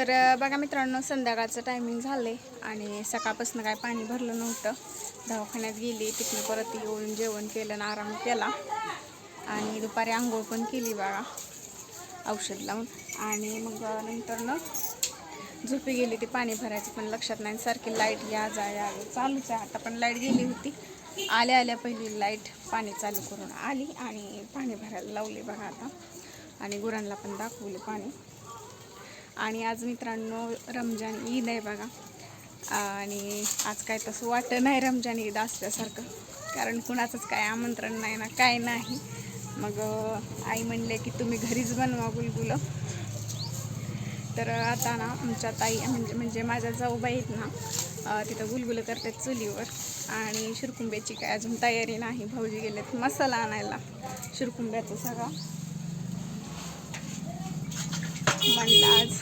तर बघा मित्रांनो संध्याकाळचं टायमिंग झाले आणि सकाळपासून काय पाणी भरलं नव्हतं. दवाखान्यात गेली तिथून परत येऊन जेवण केलं आणि आराम केला. आणि दुपारी आंघोळ पण केली बघा औषध लावून आणि मग नंतरनं झोपी गेली ती पाणी भरायचं पण लक्षात नाही. सारखी लाइट या जा या जा. चालूच आहे. आता पण लाइट गेली होती. आल्या आल्या पहिली लाइट पाणी चालू करून आली आणि पाणी भरायला लावले बघा आता. आणि गुरांना पण दाखवले पाणी. आणि आज मित्रांनो रमजान ईद आहे बघा. आणि आज काय तसं वाटत नाही रमजान ईद असल्यासारखं. कारण कुणाचंच काय आमंत्रण नाही ना काय नाही. मग आई म्हणले की तुम्ही घरीच बनवा गुलगुलं तर आता ना आमच्या ताई म्हणजे म्हणजे माझ्या जाऊबाई आहेत ना तिथं गुलगुलं करतात चुलीवर. आणि शिरकुंब्याची काय अजून तयारी नाही. भाऊजी गेलेत मसाला आणायला. शिरकुंब्याचं सगळं. म्हणलं आज.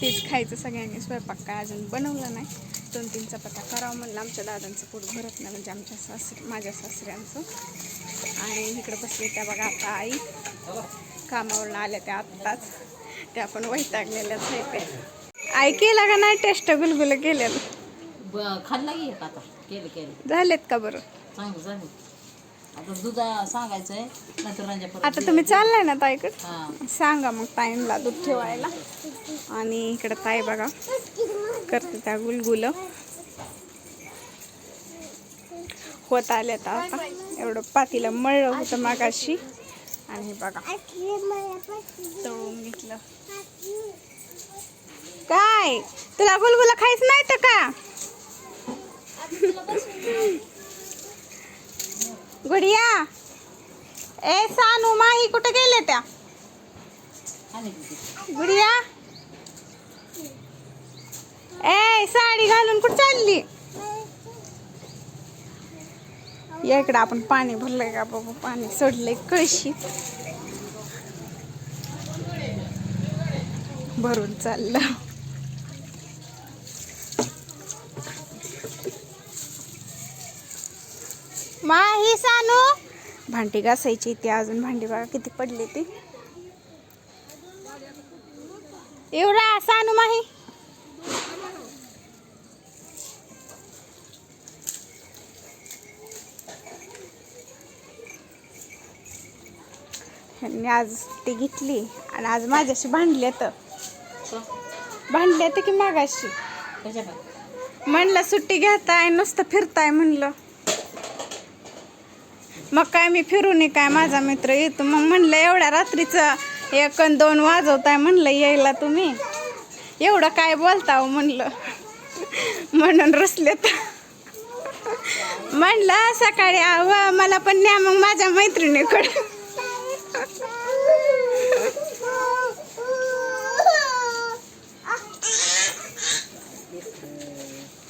तेच खायचं सगळ्यांनी स्वयंपाक काय अजून बनवलं नाही. दोन तीन चपात्या करावं म्हणलं. आमच्या दादांचं पोट भरत नाही म्हणजे आमच्या सासरी माझ्या सासऱ्यांचं. आणि इकडे बसले त्या बघा आता आई. कामावरून आल्या त्या आत्ताच. त्या पण वैतागलेल्याच आहे ते. आई केला का नाही टेस्ट? गुलगुलं केलेलं खाल्ला की एक आता. केलं केलं. झालेत का बरं? चांगलं झालं आता दुधा सांगायचंय नंतर रांजा परत आता तुम्ही चाललाय ना ताईकडे? हा. सांगा मग ताईंला दूध ठेवायला. आणि इकडं ताई बघा करते त्या गुलगुलं. होत आल्या आता एवढं पातीला मळलं होतं मागाशी. आणि हे बघा. तळून घेतलं काय? तुला गुलगुला खायचं नाही तर का? गुडिया. ए सानू माही कुठे गेले त्या? गुडिया. ए साडी घालून कुठे चालली? या इकडं आपण पाणी भरलंय का बाबा? पाणी सोडलंय कळशी. भरून चाललं. माही सानू. भांडी घासायची ती अजून भांडी बघा किती पडली ती. एवढा सानू माही. ह्यांनी आज ती घेतली आणि आज माझ्याशी भांडले तर का? भांडले तर की मागाशी. म्हणलं सुट्टी घेताय नुसतं फिरताय म्हणलं. मग काय मी फिरून काय माझा मित्र येतो. मग म्हणलं एवढ्या रात्रीचं एक अन दोन वाजवताय. म्हणलं यायला तुम्ही. एवढं काय बोलता हो? म्हणलं. म्हणून रसले तर म्हणलं सकाळी आव मला पण न्या मग माझ्या मैत्रिणीकडे.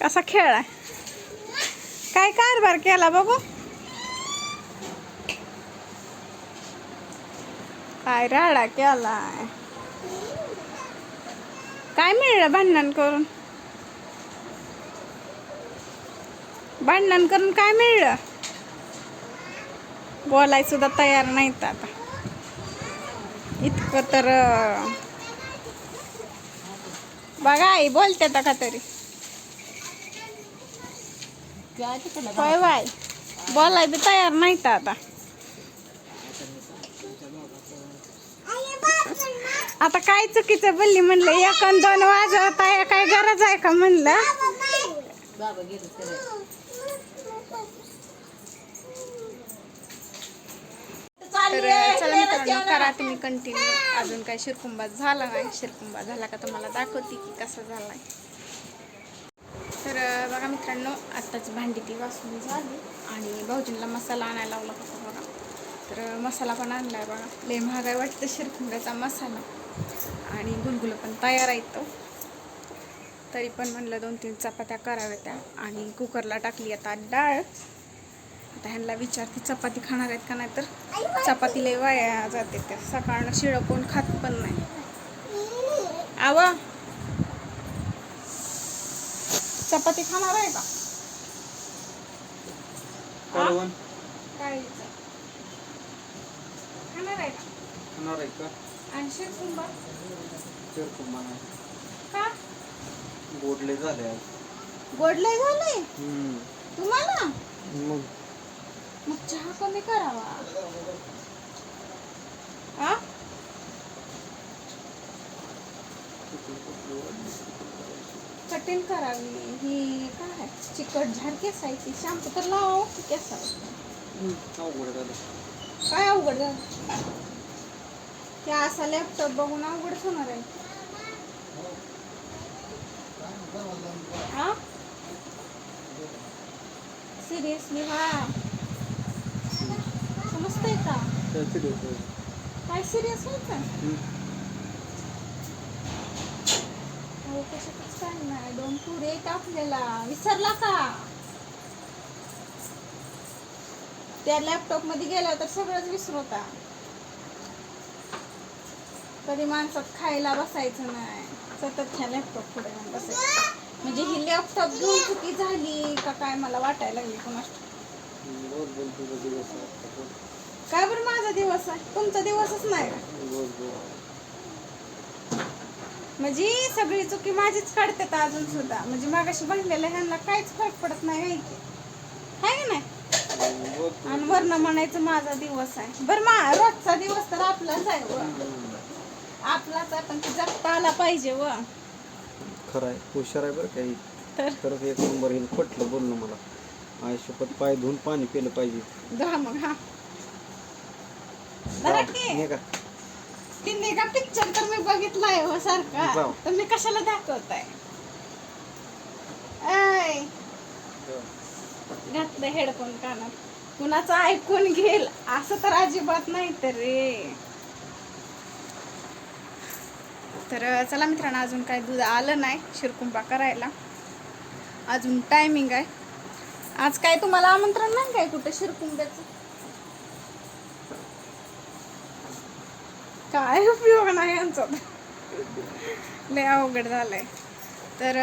कसा खेळ आहे? काय कारभार केला बघू काय राडा केलाय. काय मिळलं भांडण करून? भांडण करून काय मिळलं? बोलाय सुद्धा तयार नाहीत आता. इतकं तर बघा आई बोलते आता का तरी? होय बाय बोलाय बी तयार नाहीत आता. आता काय चुकीचं बोलली म्हणलं? एक अन दोन वाजवत आहे काय गरज आहे का म्हणलं? बाबा गेलं फिरायला. तर चला मित्रांनो करा तुम्ही कंटिन्यू अजून काय शिरकुंबा झाला नाही? शिरकुंबा झाला का तुम्हाला दाखवते की कसा झालाय. तर बघा मित्रांनो आत्ताच भांडी ती वासून झाली आणि भाऊजींना मसाला आणायला लावला होता बघा. तर मसाला पण आणलाय बघा. लय महागाय वाटतं शिरकुंब्याचा मसाला. आणि गुलगुलं पण तयार आहेत तरी पण म्हणलं दोन तीन चपात्या कराव्या त्या. आणि कुकरला टाकली आता डाळ. आता ह्यांना विचारते चपाती खाणार आहेत का नाही तर? चपाती लय वाया जाते त्या. सकाळनं शिळं कोण खात पण नाही. आव. चपाती खाणार आहे का? काय खाणार का? आहे का? आणि शिरकुंबा नाही. गोडले झाले आज. झालंय? हम्म. तुम्हाला? मग? मग चहा कमी करावा. आ? कठीण करावी. ही काय? चिकट झाड केसायची. शॅम्पू तर लावा केसावर. हम्म, अवघड झालं. काय अवघड झालं? ते असा लॅपटॉप बघून अवघडच होणार आहे. हा? सिरियसली हा? समजतंय का? काय सिरियस व्हायचं. अहो कशातच काय नाही. दोन पुढे आहेत आपल्याला. विसरला का? त्या लॅपटॉपमध्ये गेल्यावर तर सगळंच विसरवता. कधी माणसात खायला बसायचं नाही. सतत ह्या लॅपटॉप पुढे जाऊन बसायचं. म्हणजे ही लॅपटॉप घेऊन चुकी झाली का काय मला वाटायला लागली बोल. काय बरं माझा दिवस आहे? तुमचा दिवसच नाही का? म्हणजे सगळी चुकी माझीच काढतात अजून सुद्धा. म्हणजे मागाशी बनलेल्या ह्यांना काहीच फरक पडत नाही की? आहे का नाही. आणि वर्ण म्हणायचं माझा दिवस आहे. बरं मा रोजचा दिवस तर आपलाच आहे. आपलाच आहे पण ते जगता आला पाहिजे व. खरं आहे हुशार आहे बरं काही तर? खरंच एक नंबर येईल पटलं बोलणं मला. आयुष्यपत पाय धुवून पाणी पिलं पाहिजे. धरा मग हा. धरा की. हे का पिक्चर तर मी बघितलाय हो सारखा. जाऊ. तर मी कशाला दाखवताय? ऐ. घातलं हेडफोन कानात. कुणाचं ऐकून घेईल? असं तर अजिबात नाही तर. रे तर चला मित्रांनो अजून काय दूध आलं नाही शिरकुंबा करायला. अजून टायमिंग आहे. आज काय तुम्हाला आमंत्रण नाही काय कुठं शिरकुंब्याचं? काय उपयोग नाही यांचा लय अवघड झालंय. तर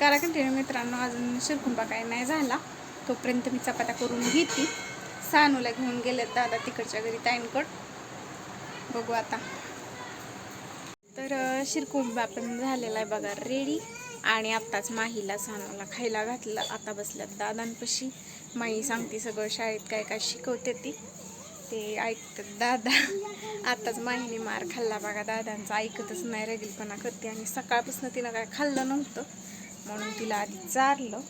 करा कंटिन्यू मित्रांनो अजून शिरकुंबा काही नाही झाला. तोपर्यंत मी चपात्या करून घेते. सानूला घेऊन गेलेत दादा तिकडच्या घरी ताईंकड. बघू आता. तर शिरकुंभ आपण पण झालेला आहे बघा रेडी आणि आत्ताच माहीला सानूला खायला घातलं. आता बसल्यात दादांपाशी. माई सांगते सगळं शाळेत काय काय शिकवते ती. ते ऐकतात दादा. आत्ताच माहीने मार खाल्ला बघा दादांचा. ऐकतच नाही रगीलपणा करते. आणि सकाळपासून तिनं काय खाल्लं नव्हतं. म्हणून तिला आधी चारलं.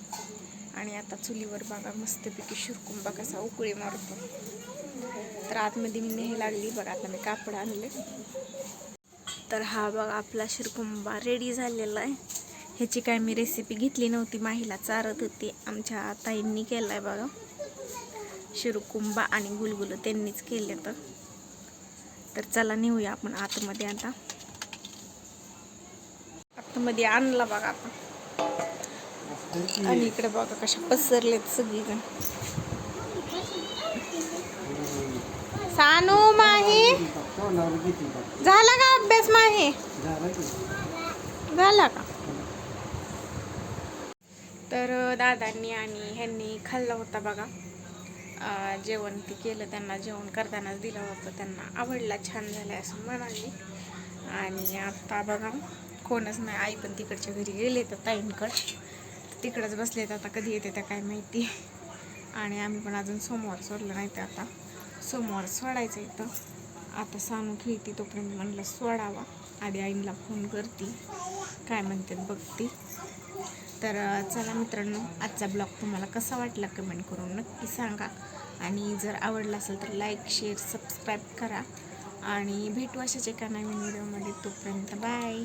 आणि आता चुलीवर बघा मस्तपैकी शिरकुंबा कसा उकळी मारतो. तर आतमध्ये मी नेही लागली. बघा आता मी कापड आणले. तर हा बघा आपला शिरकुंबा रेडी झालेला आहे. ह्याची काय मी रेसिपी घेतली नव्हती माहीला चारत होती. आमच्या ताईंनी केला आहे बघा. शिरकुंबा आणि गुलगुल त्यांनीच केले तर तर चला नेऊया आपण आतमध्ये आता. आतमध्ये आणला बघा आपण. आणि इकडे बघा कशा पसरलेत सगळीजण. सानू झाला का अभ्यास माही झाला का? तर दादांनी आणि ह्यांनी खाल्ला होता बघा. जेवण ते केलं त्यांना जेवण करतानाच दिलं होतं. त्यांना आवडला छान झालं असं म्हणाले. आणि आता बघा कोणच नाही आई पण तिकडच्या घरी गेले तर ताईंकड. तिकडंच बसलेत आता कधी येते त्या काय माहिती. आणि आम्ही पण अजून सोमवार सोडलं नाही ते आता. सोमवार सोडायचं इथं. आता सानू खेळती तोपर्यंत म्हणलं सोडावा. आधी आईला फोन करते. काय म्हणतात बघते. तर चला मित्रांनो आजचा ब्लॉग तुम्हाला कसा वाटला कमेंट करून नक्की सांगा. आणि जर आवडला असेल तर लाईक शेअर सबस्क्राईब करा. आणि भेटू अशाच एका नवीन व्हिडिओमध्ये तोपर्यंत बाय